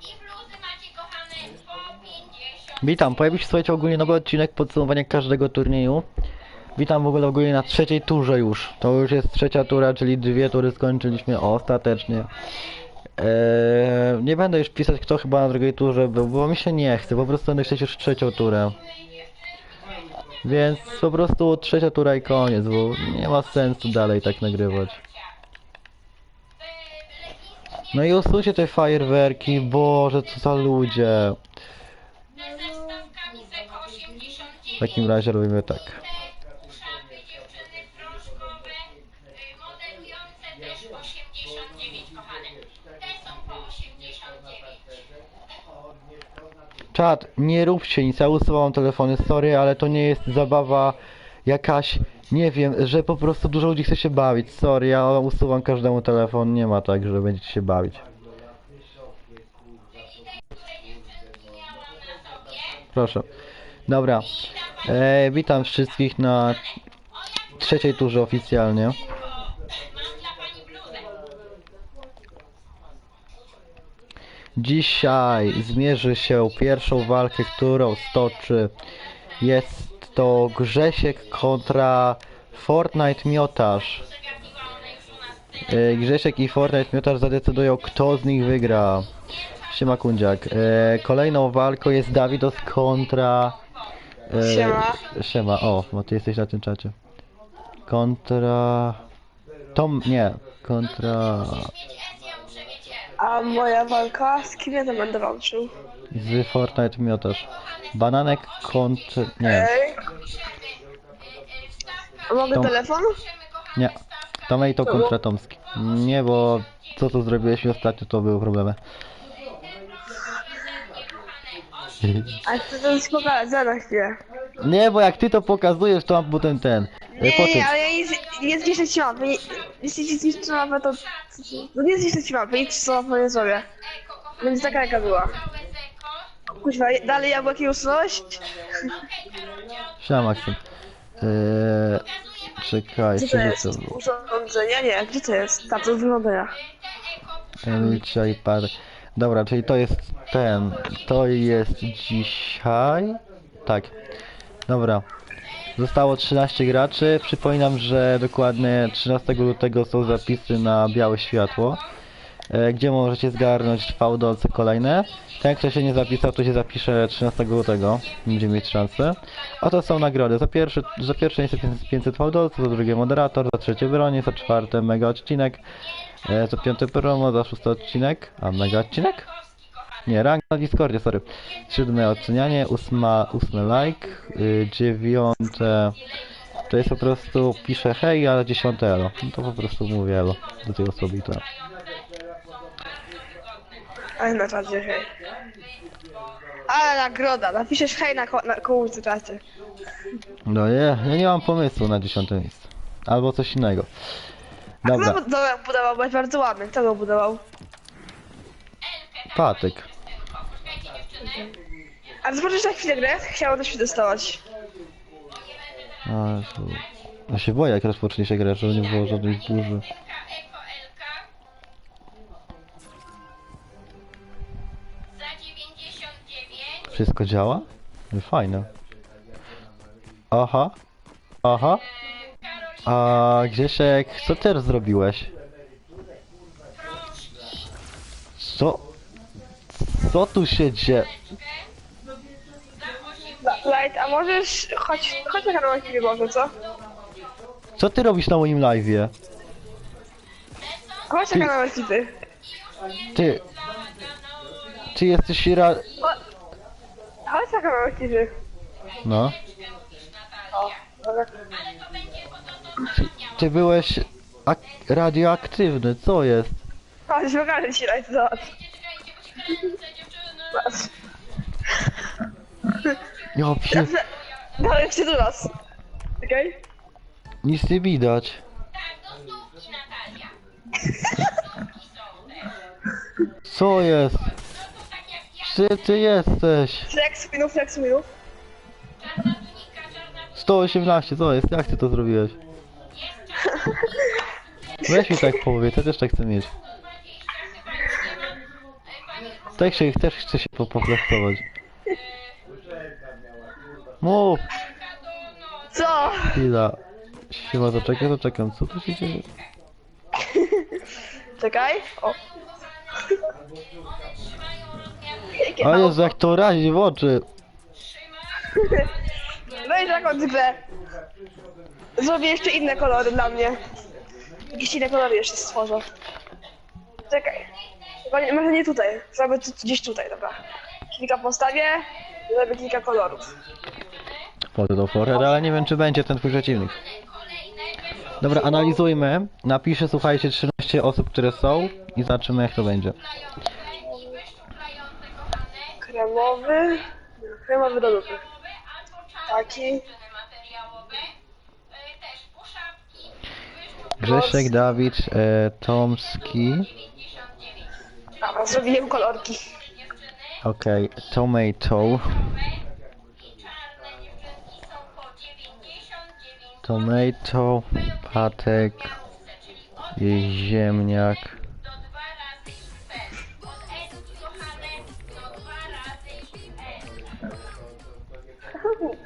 I bluzy kochane po 50. Witam, pojawił się słuchajcie ogólnie nowy odcinek podsumowania każdego turnieju. Witam w ogóle ogólnie na trzeciej turze już. To już jest trzecia tura, czyli dwie tury skończyliśmy ostatecznie. Eee, nie będę już pisać kto chyba na drugiej turze był, bo mi się nie chce, po prostu będę chcieć już trzecią turę. Więc po prostu trzecia tura i koniec, bo nie ma sensu dalej tak nagrywać. No i usuńcie te fajerwerki, boże co za ludzie. Ze wstawkami Zeko 89. W takim razie robimy tak. Te szafy dziewczyny proszkowe, modelujące też 89 kochane. Te są po 89. Czad, nie róbcie nic, ja usuwam telefony, sorry, ale to nie jest zabawa jakaś, nie wiem, że po prostu dużo ludzi chce się bawić, sorry, ja usuwam każdemu telefon, nie ma tak, że będziecie się bawić. Proszę. Dobra, e, witam wszystkich na trzeciej turze oficjalnie. Dzisiaj zmierzy się pierwszą walkę, którą stoczy. Jest to Grzesiek kontra Fortnite Miotarz. E, Grzesiek i Fortnite Miotarz zadecydują, kto z nich wygra. Siema Kundziak. E, kolejną walką jest Dawidos kontra... E, Siema. Siema, o, bo ty jesteś na tym czacie. Kontra... Tom, nie, kontra... A moja walka z kim ja to będę walczył? Z Fortnite Miotarz. Bananek kontra... nie. Ej, a mogę Tom- telefon? Nie. Tomej to kontra Tomski. Nie, bo co tu zrobiłeś mi ostatnio, to były problemy. A chcę to pokazać, zaraz chwilę. Nie, bo jak ty to pokazujesz, to mam potem ten. e, Nie, nie, ale ja nie zniszczę ci mapy. Nie- Jeśli ci zniszczę mapę, to... No nie zniszczę ci mapy, nic co mapę nie zrobię. Więc taka jaka była. Kuźwa, dalej jabłki usunąłeś? Siema Maksym. Eee, czekaj, Gdzie to jest? to było? Urządzenia? Nie, gdzie to jest? Ta, to urządzenia. Emilcia i par. Dobra, czyli to jest ten. To jest dzisiaj. Tak. Dobra. Zostało 13 graczy. Przypominam, że dokładnie 13 lutego są zapisy na białe światło. E, gdzie możecie zgarnąć fałdolce kolejne. Ten, kto się nie zapisał, to się zapisze 13 lutego. Będzie mieć szansę. Oto są nagrody. Za pierwsze, za pierwsze jest 500 fałdolców, za drugie moderator, za trzecie bronie, za czwarte mega odcinek. E, za piąte promo, za szósty odcinek. A mega odcinek? Nie, rank na Discordzie, sorry. Siódme ocenianie, ósma, ósme like, y, dziewiąte... To jest po prostu, piszę hej, a dziesiąte elo. No to po prostu mówię elo do tej osoby i. Ale na czacie, hej. Ale nagroda, napiszesz hej na, ko- na kołówce czacie. No nie, ja nie mam pomysłu na dziesiąte miejsce. Albo coś innego. Dobra, Kto budowę budował, bo jest bardzo ładny. Kto go budował? patyk. A zobaczysz na chwilę grę? Chciałem też się dostawać. A, Jezu. Ja się boję, jak rozpocznie się grę, żeby nie było żadnej burzy. Wszystko działa? Fajne. Aha. Aha. A Grzesiek, co teraz zrobiłeś? Co? Co tu się dzieje? Light, a możesz... Chodź, chodź na kanał może, co? Co ty robisz na moim live'ie? Chodź na kanał. Ty... Ty jesteś ra... Chodź na kanał Ekipy. No. O, dobra. Ty, ty byłeś ak radioaktywny, co jest? Chodź, pokażę ci zobacz. Patrz. Ja pie... Dawaj jeszcze do nas. Okej? Nic nie widać. Tak. Co jest? No to tak jak ja, Gdzie ty jesteś? Flex minów, flex minów. czarna tunika, czarna 118, co jest? Jak ty to zrobiłeś? Weź mi tak powiedz, ja też tak chcę mieć. Tak się, też chce się po-. Mów! Co? Chwila. Siema, to czekaj, to czekam. Co tu się dzieje? Czekaj. O. Jakie O mało. Jezu, jak to razi w oczy. Weź taką typę. Zrobię jeszcze inne kolory dla mnie. Jakieś inne kolory jeszcze stworzę. Czekaj. Chyba nie, może nie tutaj. Zrobię tu, gdzieś tutaj, dobra. Kilka postawię, zrobię kilka kolorów. Wchodzę do Forer, ale nie wiem, czy będzie ten twój przeciwnik. Dobra, analizujmy. Napiszę, słuchajcie, 13 osób, które są i zobaczymy, jak to będzie. Kremowy. Kremowy do lupy. Taki. Grzesiek, Dawid, e, Tomski. Dobra, zrobiłem kolorki. Okej, Tomato. Tomato, Patek, Ziemniak.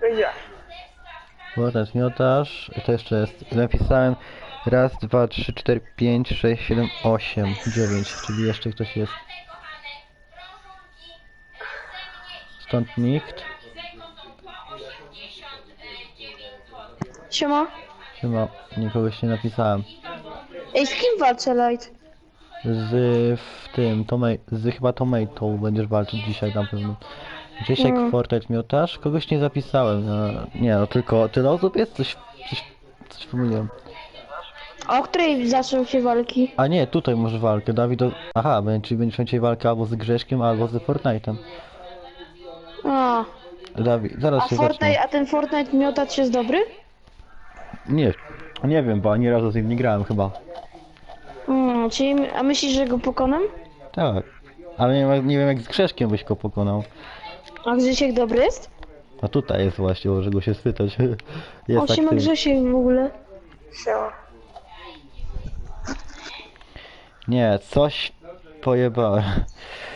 Powiedziała. Łotas, miotaż. To jeszcze jest. Napisałem raz, dwa, trzy, cztery, pięć, sześć, siedem, osiem, dziewięć. Czyli jeszcze ktoś jest. Stąd nikt. Siema. Chyba nikogo się nie napisałem. Ej, z kim walczę, Light? Z w tym, tome, z chyba Tomato będziesz walczyć dzisiaj na pewno. Grzesiek, Mm. Fortet, miotaż. Kogoś nie zapisałem. No, nie, no tylko tyle osób jest? Coś, coś, coś pomyliłem. A o której zaczną się walki? A nie, tutaj może walkę. Dawid, aha, będzie, czyli będziesz miał dzisiaj walkę albo z Grzeszkiem, albo z Fortnite'em. A, Dawid, zaraz a się Fortnite, zacznę. a ten Fortnite miotacz jest dobry? Nie, nie wiem, bo ani razu z nim nie grałem chyba. Mm, czyli, a myślisz, że go pokonam? Tak. Ale nie, nie wiem jak z Grzeszkiem byś go pokonał. A Grzesiek dobry jest? A tutaj jest właśnie, może go się spytać. Jest o, siema aktywny. Grzesiek w ogóle. Siema. Nie, coś pojebałem.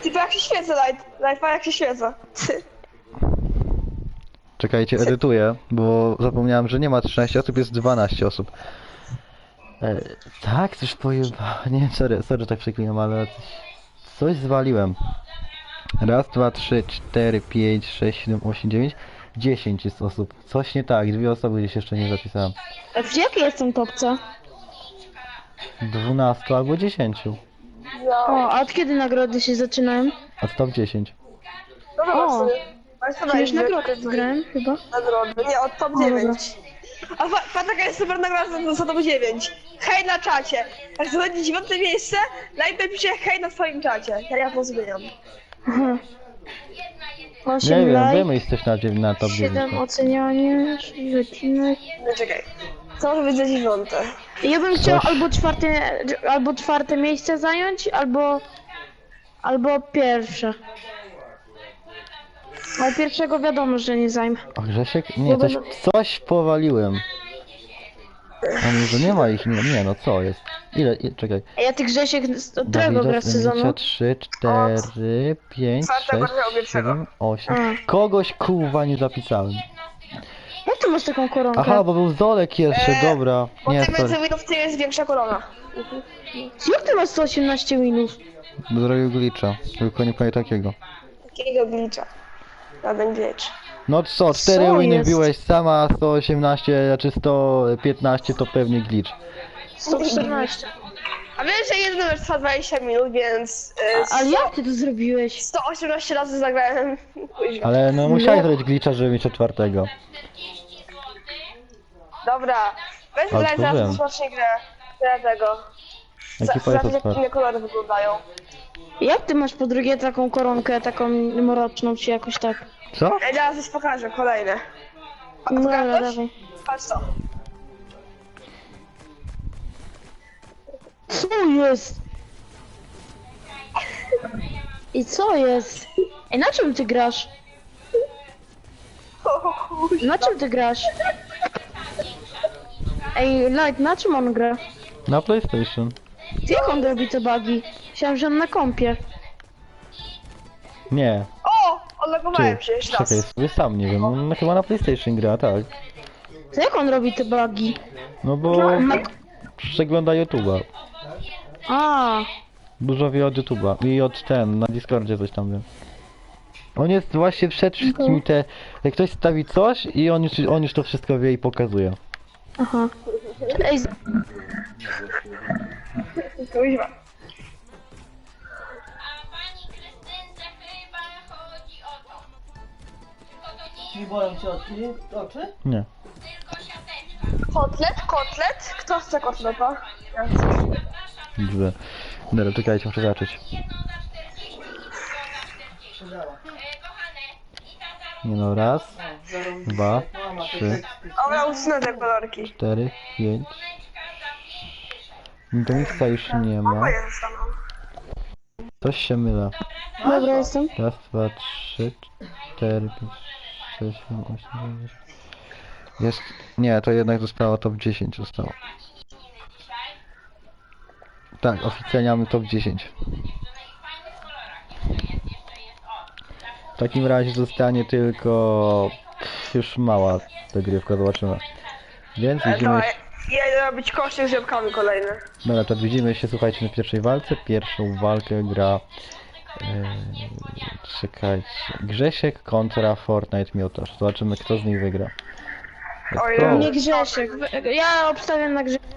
Ty to jak się świecę, Light. Jak się świecę. Czekajcie, edytuję, bo zapomniałem, że nie ma 13 osób, jest 12 osób. E, tak, coś pojebałem. Nie, sorry, sorry, tak przeklinam, ale coś, coś zwaliłem. Raz, dwa, trzy, cztery, pięć, sześć, siedem, osiem, dziewięć, dziesięć jest osób. Coś nie tak, dwie osoby gdzieś jeszcze nie zapisałem. A w jakiej jestem topce? 12 albo 10. No. O, a od kiedy nagrody się zaczynają? Od top 10. No O. sobie. Masz to Przecież będzie. nagrody zgrałem chyba. Nagrody. Nie, od top 9. A fa- pa, taka jest super nagroda za, za top 9. Hej na czacie. Jak zajdzie dziewiąte miejsce, Light napisze hej na swoim czacie. Ja, ja to Aha. Nie 8 wiem, wymyśl coś na, na top 9. 7 ocenianie, 6 odcinek. No czekaj. Co może być za dziewiąte? Ja bym chciał Coś- albo czwarte, albo czwarte miejsce zająć, albo, albo pierwsze. Ale pierwszego wiadomo, że nie zajmę. O, Grzesiek? Nie, coś, coś powaliłem. A nie, to nie ma ich, nie, nie no co jest? Ile, czekaj. A ja ty Grzesiek z- od którego gra z sezonu? 3, 4, 5, Czwartego 6, pierwszego. 7, 8. A. Kogoś kurwa nie zapisałem. Jak ty masz taką koronkę? Aha, bo był Zolek jeszcze, Eee, dobra. Bo Nie, tym sorry. winów, tym jest większa korona. Jak ty masz 118 winów? Zrobił glitcha, tylko nie pamiętam takiego. Takiego glitcha. Żaden glitch. No co, 4 Co winy jest? wbiłeś sama, 118, znaczy 115 to pewnie glitch. 114. A wiesz, że jeden numer trwa 20 minut, więc... A, ale jak ty to zrobiłeś? 118 razy zagrałem. Kuźwa. Ale no musiałeś zrobić glitcha, żeby mieć czwartego. Dobra, weź Ale graj to zaraz wiem. rozpocznij grę. Tyle tego. Ekipa jest Zobaczyć jak otwarta. inne kolory wyglądają. Jak ty masz po drugie taką koronkę, taką mroczną, czy jakoś tak? Co? Ej, teraz coś pokażę, kolejne. No dobra, Pokażesz? dawaj. Patrz to. Co jest? I co jest? Ej, na czym ty grasz? O. Na czym ty grasz? Ej, Light, na czym on gra? Na PlayStation. Jak on robi te bugi? Myślałem, że on na kompie. Nie, O! Odlogowałem się jeszcze raz. Czekaj, sobie sam nie wiem. On chyba na PlayStation gra, tak. To jak on robi te bugi? No bo Ma... przegląda YouTube'a. A, Dużo wie od YouTube'a i od ten, na Discordzie coś tam wie. On jest właśnie przed wszystkimi te... Jak ktoś stawi coś i on już, on już to wszystko wie i pokazuje. aha. Ej, z- Kuźwa. Jest bolą cię oczy? oczy? Nie. Kotlet, kotlet? Kto chce kotleta? Ja chcę. Dobrze. Dobra, czekajcie, muszę zacząć. jedną za 40, drugą za 40. Przydała. Kochane, i ta za Nie no, raz. Dwa, trzy. Dobra, usunę te kolorki. cztery, pięć. Rączka za 5 dyszek. Domiksa już nie ma. Staną. Coś się myla. dobra jestem. Raz, dwa, trzy, cztery, pięć, sześć, siedem, osiem, dziewięć. Jest... Nie, to jednak zostało top 10 zostało. Tak, oficjalnie mamy top 10. W takim razie zostanie tylko już mała zagrywka, zobaczymy. Więc E, widzimy się... ja robić kości z jabłkami kolejne. Dobra, to widzimy się, słuchajcie, na pierwszej walce. Pierwszą walkę gra... Yy, czekajcie... Grzesiek kontra Fortnite Miotacz. Zobaczymy, kto z nich wygra. Ojej. O. Nie Grzesiek. Ja obstawiam na Grzesiek.